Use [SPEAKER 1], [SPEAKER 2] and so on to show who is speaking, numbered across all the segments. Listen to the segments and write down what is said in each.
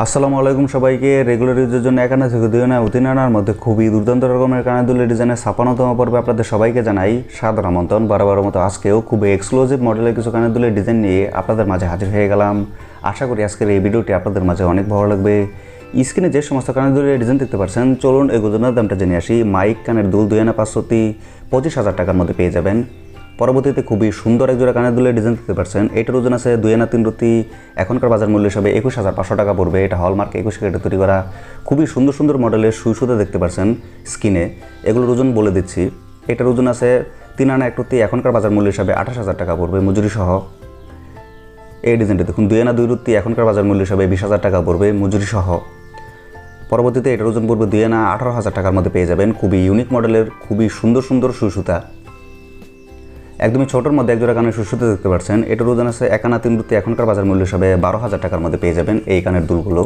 [SPEAKER 1] আসসালামু আলাইকুম সবাইকে। রেগুলার ইউজের জন্য একানা থেকে দুই আনা অতিন আনার মধ্যে খুবই দুর্দান্ত রকমের কানাদুলের ডিজাইনের ছাপান্নতম পর্বে আপনাদের সবাইকে জানাই সাদর আমন্ত্রণ। বারবার মতো আজকেও খুবই এক্সক্লুসিভ মডেলের কিছু কানাদুলের ডিজাইন নিয়ে আপনাদের মাঝে হাজির হয়ে গেলাম। আশা করি আজকের এই ভিডিওটি আপনাদের মাঝে অনেক ভালো লাগবে। স্ক্রিনে যে সমস্ত কানের ডিজাইন দেখতে পাচ্ছেন, চলুন এগুলোর দামটা জেনে আসি। মাইক কানের দুল দুই আনা পাঁচশোটি পঁচিশ হাজার টাকার মধ্যে পেয়ে যাবেন। পরবর্তীতে খুবই সুন্দর এক জোড়া কানের দুলের ডিজাইন দেখতে পাচ্ছেন এটার ওজন আছে দুই আনা তিন রতি। এখনকার বাজার মূল্য হিসাবে একুশ হাজার পাঁচশো টাকা পড়বে। এটা হলমার্ক একুশ কেটে তৈরি করা খুবই সুন্দর সুন্দর মডেলের সুই সুতা দেখতে পাচ্ছেন স্কিনে। এগুলোর ওজন বলে দিচ্ছি। এটার ওজন আছে তিন আনা এক রতি। এখনকার বাজার মূল্য হিসাবে আঠাশ হাজার টাকা পড়বে মজুরি সহ। এই ডিজাইনটা দেখুন, দুই আনা দুই রুতি। এখনকার বাজার মূল্য হিসাবে বিশ হাজার টাকা পড়বে মজুরি সহ। পরবর্তীতে এটার ওজন পড়বে দুই আনা আঠারো হাজার টাকার মধ্যে পেয়ে যাবেন। খুবই ইউনিক মডেলের খুবই সুন্দর সুন্দর সুসুতা। একদমই ছোটোর মধ্যে একজোড়া কানের সুসুতা দেখতে পাচ্ছেন এটার ওজন আছে এক আনা তিন রুতি এখনকার বাজার মূল্য হিসাবে বারো হাজার টাকার মধ্যে পেয়ে যাবেন এই কানের দুলগুলো।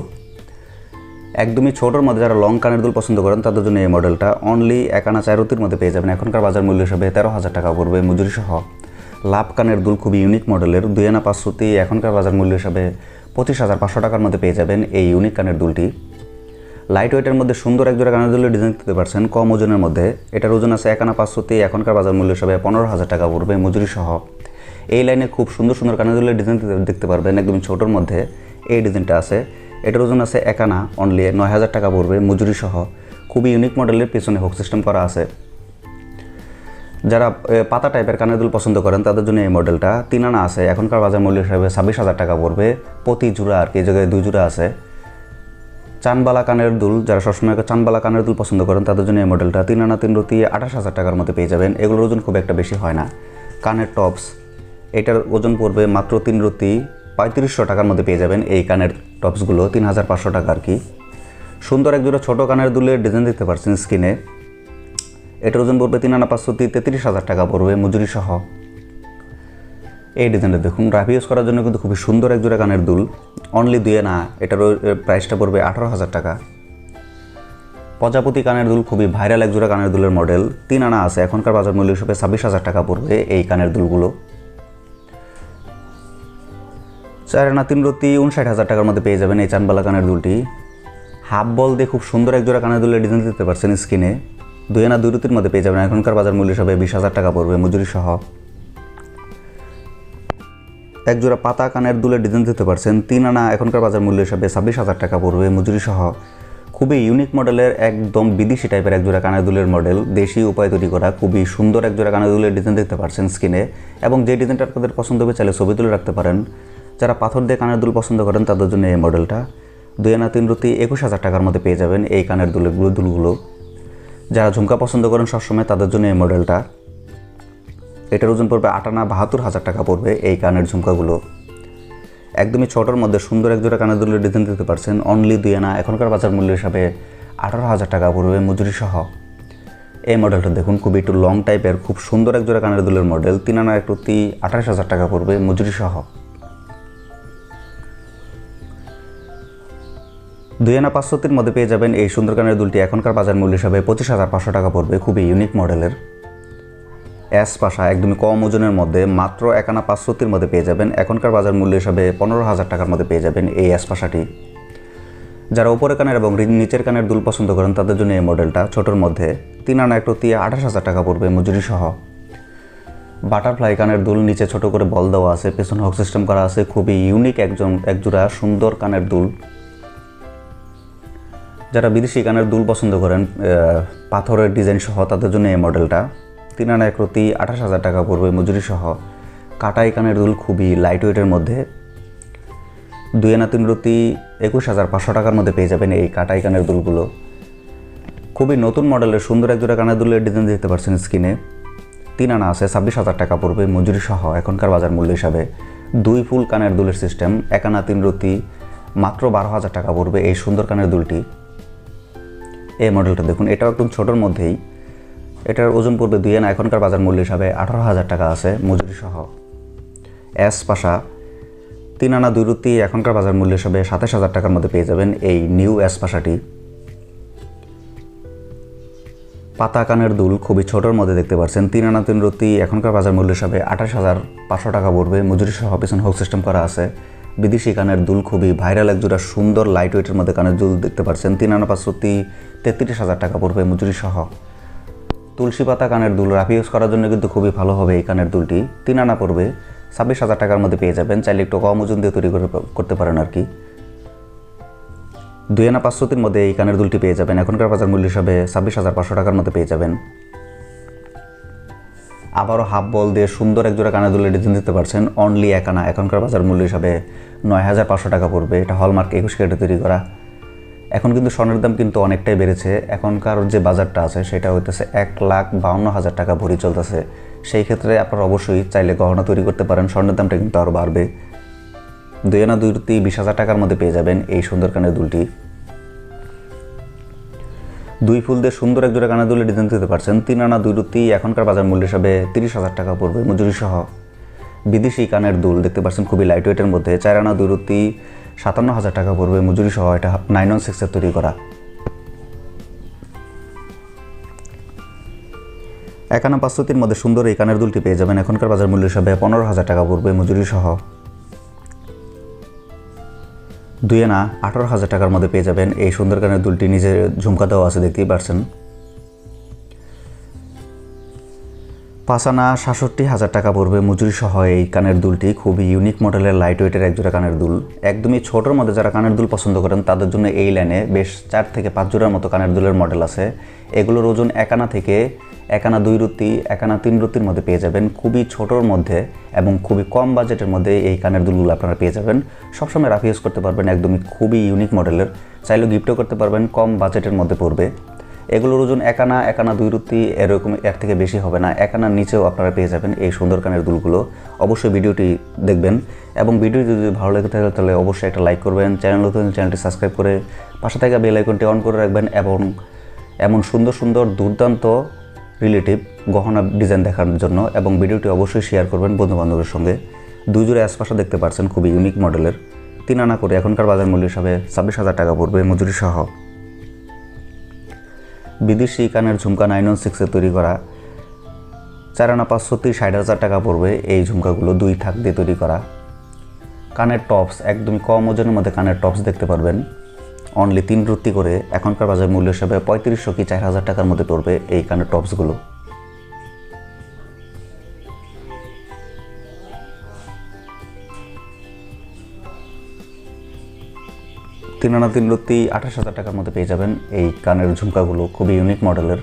[SPEAKER 1] একদমই ছোটোর মধ্যে যারা লং কানের দুল পছন্দ করেন, তাদের জন্য এই মডেলটা অনলি এক আনা চার রুতির মধ্যে পেয়ে যাবেন। এখনকার বাজার মূল্য হিসাবে তেরো হাজার টাকা পড়বে মজুরি সহ লাভ কানের দুল খুবই ইউনিক মডেলের দুই আনা পাঁচ রুতি এখনকার বাজার মূল্য হিসাবে পঁচিশ হাজার পাঁচশো টাকার মধ্যে পেয়ে যাবেন এই ইউনিক কানের দুলটি। লাইট ওয়েটের মধ্যে সুন্দর একজোড়া কানের দুলের ডিজাইন দিতে পারছেন। কম ওজনের মধ্যে। এটার ওজন আছে একানা পাঁচশোতে। এখনকার বাজার মূল্য হিসাবে পনেরো হাজার টাকা পড়বে মজুরি সহ এই লাইনে খুব সুন্দর সুন্দর কানের দুলের ডিজাইন দেখতে পারবেন একদম ছোটোর মধ্যে। এই ডিজাইনটা আছে। এটার ওজন আছে একানা অনলি নয় হাজার টাকা পড়বে মজুরি সহ খুবই ইউনিক মডেলের পেছনে হোক সিস্টেম করা আছে। যারা পাতা টাইপের কানের দুল পছন্দ করেন, তাদের জন্য এই মডেলটা তিন আনা আছে। এখনকার বাজার মূল্য হিসাবে ছাব্বিশ হাজার টাকা পড়বে। প্রতি জোড়া আর কি, এই জায়গায় দুই জোড়া আছে। চানবালা কানের দুল, যারা সবসময় চানবালা কানের দুল পছন্দ করেন, তাদের জন্য এই মডেলটা তিন আনা তিন রতি আঠাশ হাজার টাকার মধ্যে পেয়ে যাবেন। এগুলোর ওজন খুব একটা বেশি হয় না। কানের টপস, এটার ওজন পড়বে মাত্র তিন রতি পঁয়ত্রিশশো টাকার মধ্যে পেয়ে যাবেন এই কানের টপসগুলো, তিন হাজার পাঁচশো টাকা আর কি। সুন্দর এক জোড়া ছোটো কানের দুলের ডিজাইন দেখতে পাচ্ছেন স্কিনে এটার ওজন পড়বে তিন আনা পাঁচশো তেত্রিশ হাজার টাকা পড়বে মজুরি সহ। এই ডিজাইনটা দেখুন রাফ ইউজ করার জন্য কিন্তু খুবই সুন্দর এক জোড়া কানের দুল। অনলি দুয়ে না, এটার প্রাইসটা পড়বে আঠারো হাজার টাকা। প্রজাপতি কানের দুল খুবই ভাইরাল এক জোড়া কানের দুলের মডেল তিন আনা আছে, এখনকার বাজার মূল্য হিসেবে ছাব্বিশ হাজার টাকা পড়বে এই কানের দুলগুলো। চার আনা তিন রতি উনষাট হাজার টাকার মধ্যে পেয়ে যাবেন এই চানবালা কানের দুলটি। হাফ বল দিয়ে খুব সুন্দর এক জোড়া কানের দুলের ডিজাইন দিতে পারছেন স্কিনে দুই আনা দুই রুতির মধ্যে পেয়ে যাবেন, এখনকার বাজার মূল্য হিসাবে বিশ হাজার টাকা পড়বে মজুরি সহ। এক জোড়া পাতা কানের দুলের ডিজাইন দিতে পারছেন। তিন আনা এখনকার বাজার মূল্য হিসাবে ছাব্বিশ হাজার টাকা পড়বে মজুরি সহ। খুবই ইউনিক মডেলের একদম বিদেশি টাইপের এক জোড়া কানের দুলের মডেল দেশি উপায় তৈরি করা, খুবই সুন্দর এক জোড়া কানের দুলের ডিজাইন দেখতে পারছেন স্কিনে এবং যে ডিজাইনটা আপনাদের পছন্দ হবে চাইলে ছবি তুলে রাখতে পারেন। যারা পাথর দিয়ে কানের দুল পছন্দ করেন, তাদের জন্য এই মডেলটা দুই আনা তিন রুতি একুশ হাজার টাকার মধ্যে পেয়ে যাবেন এই কানের দুলের দুলগুলো। যারা ঝুমকা পছন্দ করেন সবসময় তাদের জন্য এই মডেলটা এটার ওজন পড়বে আটানা বাহাত্তর হাজার টাকা পড়বে এই কানের ঝুমকাগুলো। একদমই ছোটোর মধ্যে সুন্দর এক জোড়া কানের দুলের ডিজাইন দিতে পারছেন অনলি দুই আনা, এখনকার বাজার মূল্য হিসাবে আঠারো হাজার টাকা পড়বে মজুরি সহ। এই মডেলটা দেখুন, খুবই একটু লং টাইপের খুব সুন্দর এক জোড়া কানের দুলের মডেল তিন আনা একটু আঠাশ হাজার টাকা পড়বে মজুরি সহ। দুই আনা পাঁচশোতির মধ্যে পেয়ে যাবেন এই সুন্দর কানের দুলটি, এখনকার বাজার মূল্য হিসাবে পঁচিশ হাজার পাঁচশো টাকা পড়বে, খুবই ইউনিক মডেলের অ্যাস পাশা একদমই কম ওজনের মধ্যে মাত্র একানা পাঁচশোতির মধ্যে পেয়ে যাবেন। এখনকার বাজার মূল্য হিসাবে পনেরো হাজার টাকার মধ্যে পেয়ে যাবেন এই অ্যাস পাশাটি। যারা উপরে কানের এবং নিচের কানের দুল পছন্দ করেন, তাদের জন্য এই মডেলটা ছোটোর মধ্যে তিন আনা একটু তিয়া আঠাশ হাজার টাকা পড়বে মজুরি সহ। বাটারফ্লাই কানের দুল নিচে ছোট করে বল দেওয়া আছে, পেছনে হক সিস্টেম করা আছে, খুবই ইউনিক একজন একজোড়া সুন্দর কানের দুল। যারা বিদেশি কানের দুল পছন্দ করেন পাথরের ডিজাইন সহ, তাদের জন্য এই মডেলটা। তিন আনা এক রতি আঠাশ হাজার টাকা পড়বে মজুরি সহ। কাটাই কানের দুল খুবই লাইট ওয়েটের মধ্যে। দুই আনা তিন রতি একুশ হাজার পাঁচশো টাকার মধ্যে পেয়ে যাবেন এই কাটাই কানের দুলগুলো। খুবই নতুন মডেলের সুন্দর এক জোড়া কানের দুলের ডিজাইন দেখতে পাচ্ছেন স্কিনে তিন আনা আছে, ছাব্বিশ হাজার টাকা পড়বে মজুরি সহ এখনকার বাজার মূল্য হিসাবে। দুই ফুল কানের দুলের সিস্টেম এক আনা তিন রতি, মাত্র বারো হাজার টাকা পড়বে এই সুন্দর কানের দুলটি। এই মডেলটা দেখুন, এটাও একদম ছোটোর মধ্যেই। এটার ওজন পড়বে দুই আনা। এখনকার বাজার মূল্য হিসাবে আঠারো হাজার টাকা আছে মজুরি সহ। অ্যাস পাশা, তিন আনা দুই রুতি এখনকার বাজার মূল্য হিসাবে সাতাশ হাজার টাকার মধ্যে পেয়ে যাবেন এই নিউ অ্যাস পাশাটি। পাতা কানের দুল খুবই ছোটোর মধ্যে দেখতে পাচ্ছেন। তিন আনা তিন রতি এখনকার বাজার মূল্য হিসাবে আঠাশ হাজার পাঁচশো টাকা পড়বে। মজুরি সহ পেছন হোক সিস্টেম করা আছে। বিদেশি কানের দুল খুবই ভাইরাল এক জোড়া সুন্দর লাইট ওয়েটের মধ্যে কানের দুল দেখতে পাচ্ছেন। তিন আনা পাঁচশোটি তেত্রিশ হাজার টাকা পড়বে মজুরি সহ। তুলসী পাতা কানের দুল রাফি ইউজ করার জন্য কিন্তু খুবই ভালো হবে এই কানের দুলটি। তিন আনা পড়বে, ছাব্বিশ হাজার টাকার মধ্যে পেয়ে যাবেন। চাইলে একটু কম ওজন দিয়ে তৈরি করে করতে পারেন আর কি। দুই আনা পাঁচশোটির মধ্যে এই কানের দুলটি পেয়ে যাবেন। এখনকার বাজার মূল্য হিসাবে ছাব্বিশ হাজার পাঁচশো টাকার মধ্যে পেয়ে যাবেন। আবারও হাফ বল দিয়ে সুন্দর একজোড়া কানের দুলের ডিজাইন দিতে পারছেন। অনলি এক আনা। এখনকার বাজার মূল্য হিসাবে নয় হাজার পাঁচশো টাকা পড়বে। এটা হলমার্ক একুশ কেটে তৈরি করা। এখন কিন্তু স্বর্ণের দাম কিন্তু অনেকটাই বেড়েছে। এখনকার যে বাজারটা আছে, সেটা হইতেছে এক লাখ বাউন্ন হাজার টাকা ভরি চলতেছে। সেই ক্ষেত্রে আপনারা অবশ্যই চাইলে গহনা তৈরি করতে পারেন। স্বর্ণের দামটা কিন্তু আরও বাড়বে। দুই আনা দুই রুতি বিশ হাজার টাকার মধ্যে পেয়ে যাবেন এই সুন্দর কানের দুলটি। দুই ফুল দিয়ে সুন্দর এক জোড়া কানের দুলে ডিজাইন দিতে পারছেন। তিন আনা দুই রুতি এখনকার বাজার মূল্য হিসাবে তিরিশ হাজার টাকা পড়বে মজুরি সহ বিদেশি কানের দুল দেখতে পাচ্ছেন খুবই লাইট ওয়েটের মধ্যে। চার আনা দুই রুতি সাতান্ন হাজার টাকা পড়বে মজুরি সহ এটা নাইন ওয়ান সিক্সের তৈরি করা। একান্ন পাঁচশোতির মধ্যে সুন্দর এই কানের দুলটি পেয়ে যাবেন। এখনকার বাজার মূল্য হিসাবে পনেরো হাজার টাকা পড়বে মজুরি সহ। দুই আনা আঠারো হাজার টাকার মধ্যে পেয়ে যাবেন। এই সুন্দর কানের দুলটি নিজের ঝুমকা দেওয়া আছে, দেখতেই পারছেন। পাঁচ আনা সাতষট্টি হাজার টাকা পড়বে মজুরি সহ এই কানের দুলটি। খুবই ইউনিক মডেলের লাইট ওয়েটের একজোড়া কানের দুল। একদমই ছোটোর মধ্যে যারা কানের দুল পছন্দ করেন, তাদের জন্য এই লাইনে বেশ চার থেকে পাঁচ জোড়ার মতো কানের দুলের মডেল আছে। এগুলোর ওজন একানা থেকে একানা দুই রুতি, একানা তিন রুতির মধ্যে পেয়ে যাবেন। খুবই ছোটোর মধ্যে এবং খুবই কম বাজেটের মধ্যে এই কানের দুলগুলো আপনারা পেয়ে যাবেন। সবসময় রাফ ইউজ করতে পারবেন, একদমই খুবই ইউনিক মডেলের চাইলেও গিফটও করতে পারবেন, কম বাজেটের মধ্যে পড়বে। এগুলোর ওজন একানা একানা দুই রুতি এরকম এর থেকে বেশি হবে না। একানার নিচেও আপনারা পেয়ে যাবেন এই সুন্দর কানের দুলগুলো। অবশ্যই ভিডিওটি দেখবেন এবং ভিডিওটি যদি ভালো লেগে থাকে তাহলে অবশ্যই একটা লাইক করবেন, চ্যানেল নতুন চ্যানেলটি সাবস্ক্রাইব করে পাশে থাকা বেল আইকনটি অন করে রাখবেন এবং এমন সুন্দর সুন্দর, দুর্দান্ত রিলেটিভ গহনা ডিজাইন দেখার জন্য এবং ভিডিওটি অবশ্যই শেয়ার করবেন বন্ধুবান্ধবের সঙ্গে। জোড়া অ্যাসপাশা দেখতে পাচ্ছেন, খুবই ইউনিক মডেলের তিন আনা করে এখনকার বাজার মূল্য হিসাবে ছাব্বিশ হাজার টাকা পড়বে মজুরি সহ বিদেশি কানের ঝুমকা নাইন ওয়ান সিক্সে তৈরি করা। চার আনা পাঁচশো পাঁচশোটি ষাট হাজার টাকা পড়বে এই ঝুমকাগুলো দুই থাক দিয়ে তৈরি করা। কানের টপস, একদমই কম ওজনের মধ্যে কানের টপস দেখতে পারবেন। অনলি তিন রুটি করে এখনকার বাজার মূল্য হিসাবে পঁয়ত্রিশশো কি চার হাজার টাকার মধ্যে পড়বে এই কানের টপসগুলো। তিন আনা তিন রুটি আঠাশ হাজার টাকার মধ্যে পেয়ে যাবেন। এই কানের ঝুমকাগুলো খুবই ইউনিক মডেলের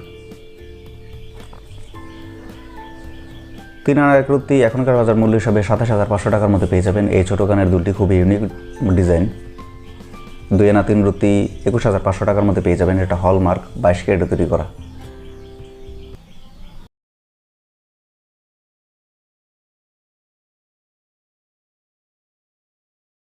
[SPEAKER 1] তিন আনা এক লত্তি এখনকার বাজার মূল্য হিসাবে সাতাশ হাজার পাঁচশো টাকার মধ্যে পেয়ে যাবেন। এই ছোটো কানের দুটি খুবই ইউনিক ডিজাইন দুই আনা তিন রুটি একুশ হাজার পাঁচশো টাকার মধ্যে পেয়ে যাবেন। এটা হলমার্ক বাইশ কেটে তৈরি করা।